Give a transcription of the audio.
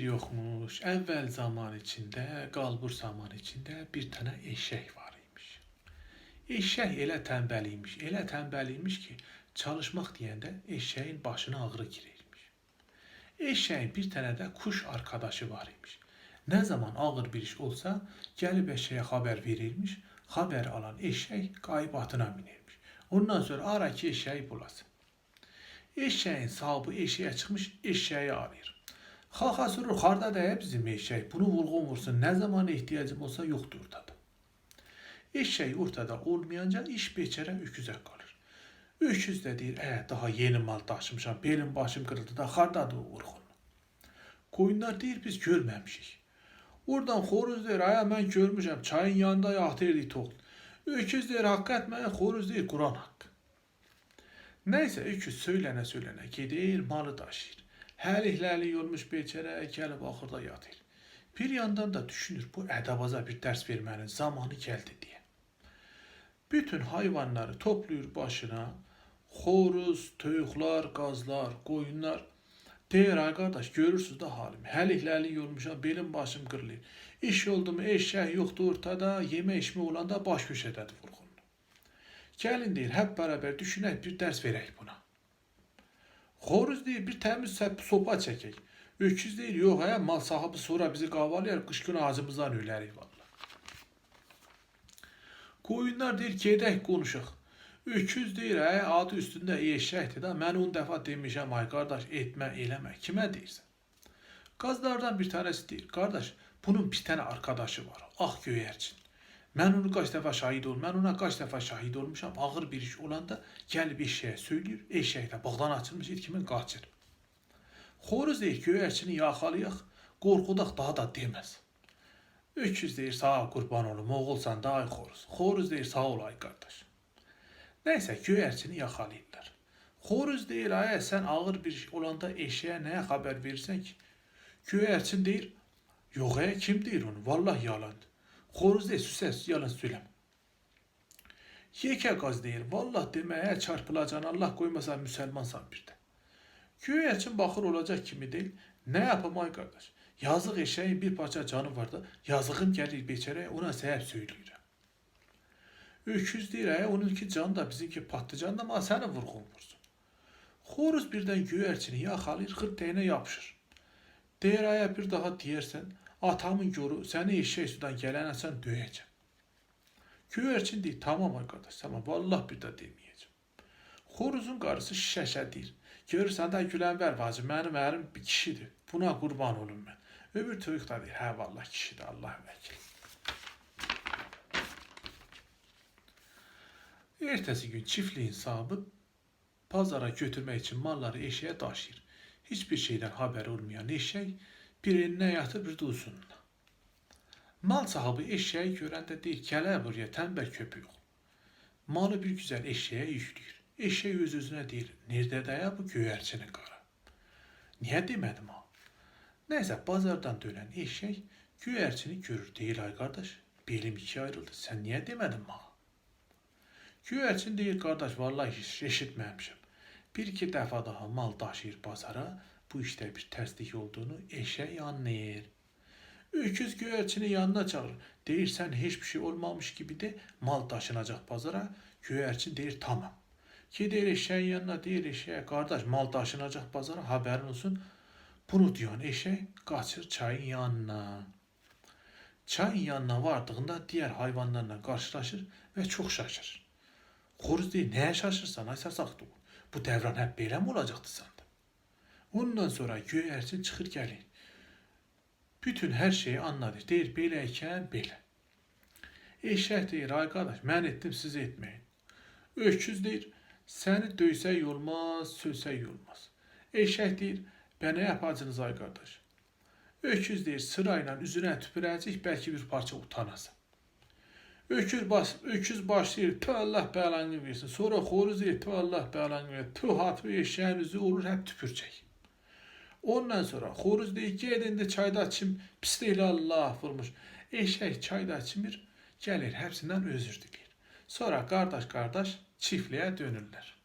yokmuş. Evvel zaman içinde, qalbur zaman içinde bir tane eşek var imiş. Eşek elə tənbəl imiş, elə tənbəl imiş ki, çalışmaq deyəndə eşeğin başına ağrı girirmiş. Eşeğin bir tane də kuş arkadaşı var imiş. Ne zaman ağır bir iş olsa gelip eşeğe haber verilmiş. Haber alan eşek kayıp atına minirmiş. Ondan sonra ara ki eşeği bulasın. Eşeğin sahibi eşeğe çıkmış eşeği arıyor. Xaxa sorur harda da bizim eşek bunu vurgun vursun ne zaman ihtiyacım olsa yoktur ortada. Eşeği ortada olmayınca iş beçere öküze kalır. Öküz de deyir, e, daha yeni mal taşımışam, belim başım kırıldı da hardadır vurgun. Koyunlar deyir biz görmemişik. Oradan xoruz deyir, aya mən görmüşəm, çayın yanında yatırdı tok. Öküz deyir, hakikat mən xoruz deyir, Kur'an haqqı. Neyse öküz söylənə söylənə gedir, malı daşıyır. Həlikləli olmuş beçərə gəlib axırda yatır. Bir yandan da düşünür, bu ədabaza bir dərs vermənin zamanı gəldi diye. Bütün hayvanları topluyor başına. Xoruz, toyuqlar, qazlar, qoyunlar. Deyir ay qardaş, görürsüz də halimi. Həlikləli olmuşam, belim başım qırılır. İş oldu mu eşək yoxdur ortada, yeme içme olanda baş köşədədir vurğun. Gəlin deyir, hep beraber düşünək, bir dərs verək buna. Xoruz deyir, bir təmiz səp- sopa çəkək. Öküz deyir, yox hə, mal sahibi sonra bizi qavalayar, qış günü ağzımızdan ölərik valla. Koyunlar deyir, gedək konuşaq. Öküz deyir, hə, adı üstündə eşəkdir da, mən 10 dəfə demişəm, ay qardaş, etmə, eləmə, kimə deyirsən? Qazlardan bir tanesi deyir, qardaş, bunun bir tane arkadaşı var, ah göyərçin. Mən onu kaç dəfə şahid olmuşam, mən ona kaç dəfə şahid olmuşam, ağır bir iş olanda gəlib eşeğe söylüyor, eşek də bağdan açılmış it kimi qaçır. Xoruz deyir, göyərçini yaxalayaq, qorxudaq daha da deməz. Öküz deyir, sağ qurban olum, oğulsan da ay xoruz. Xoruz deyir, sağ ol ay qardaş. Neyse göyərçini yaxalayırlar. Xoruz deyir, ay sen ağır bir iş olanda eşeğe neye haber verirsen ki? Göyərçin deyir, yox ay kim deyir onu? Vallahi yalandır. Xoruz deyir, süsəs, yalan söyləm. Yekə qaz deyir, vallah deməyə çarpılacan Allah qoymasa müsəlmansan bir də. Göyərçin baxır olacaq kimi deyil. Ne yapam ay qardaş? Yazıq eşeğin bir parça canı var da, yazığım gəlir beçərəyə, ona səhər söyləyirəm. Öküz deyir, ə, onunki can da bizimki patlıcan da ama səni vurğun vursun. Xoruz birdən göyərçini yaxalayır, xırt deyinə yapışır. Deyir, əyə bir daha deyərsən, atamın yoru, səni eşeğ sudan gələnə sən döyəcəm. Göyərçin deyir, tamam arkadaş, tamam, vallah bir daha deməyəcəm. Xoruzun qarısı şişəşə deyir. Görürsən də Güləmbər bacı, mənim ərim bir kişidir. Buna qurban olum mən. Öbür toyuq da deyir, hə vallah kişidir, Allah vəkil. Ertesi gün çiftliğin sahibi pazara götürmek için malları eşeğe taşır. Hiçbir şeyden haber olmayan eşek bir eline yatır bir uzununa. Mal sahibi eşeği görəndə deyir, gələ buraya tənbəl köpük ol. Malı bir güzel eşeğe yüklüyor. Eşeği öz özüne deyir, nerede daya bu göyərçinin qara. Niye demədim ha? Neyse bazardan dönen eşek göyərçini görür. Deyir ay kardeş, belim ikiye ayrıldı. Sen niye demedin ha? Göyərçin deyir, qardaş, vallahi hiç eşitməmişəm. Bir iki dəfə daha mal daşıyır bazara, bu işdə bir tərslik olduğunu eşək anlayır. Öküz göyərçini yanına çağırır. Deyir, sən heç bir şey olmamış gibi de mal daşınacaq bazara. Göyərçin deyir, tamam. Gedir eşeğin yanına deyir eşeğe, qardaş, mal daşınacaq bazara, haberin olsun. Bunu diyen eşek qaçır çayın yanına. Çayın yanına vardığında diğer hayvanlarla karşılaşır ve çok şaşırır. Xoruz deyir, nəyə şaşırsan ay doğu? Bu devran hep belə mi olacaktı sende? Ondan sonra göyərçin çıxır gəlir. Bütün her şeyi anladı. Deyir, belə. Eşək deyir, ay qardaş, mən etdim, siz etməyin. Öküz deyir, səni döysək olmaz, sövsək olmaz. Eşək deyir, bənə yapacınız ay qardaş. Öküz deyir, sırayla üzünə tüpürəcək, bəlkə bir parça utanasın. Öküz, bas, öküz başlayır, tü Allah belanı versin. Sonra xoruz deyir, tü Allah belanı versin. Tü hatı eşeğin olur, hep tüpürcək. Ondan sonra xoruz deyir, gedin de çayda açım, Allah vurmuş. Eşek çayda açmır, gəlir hepsindən özür diləyir. Sonra qardaş qardaş çiftliğe dönürlər.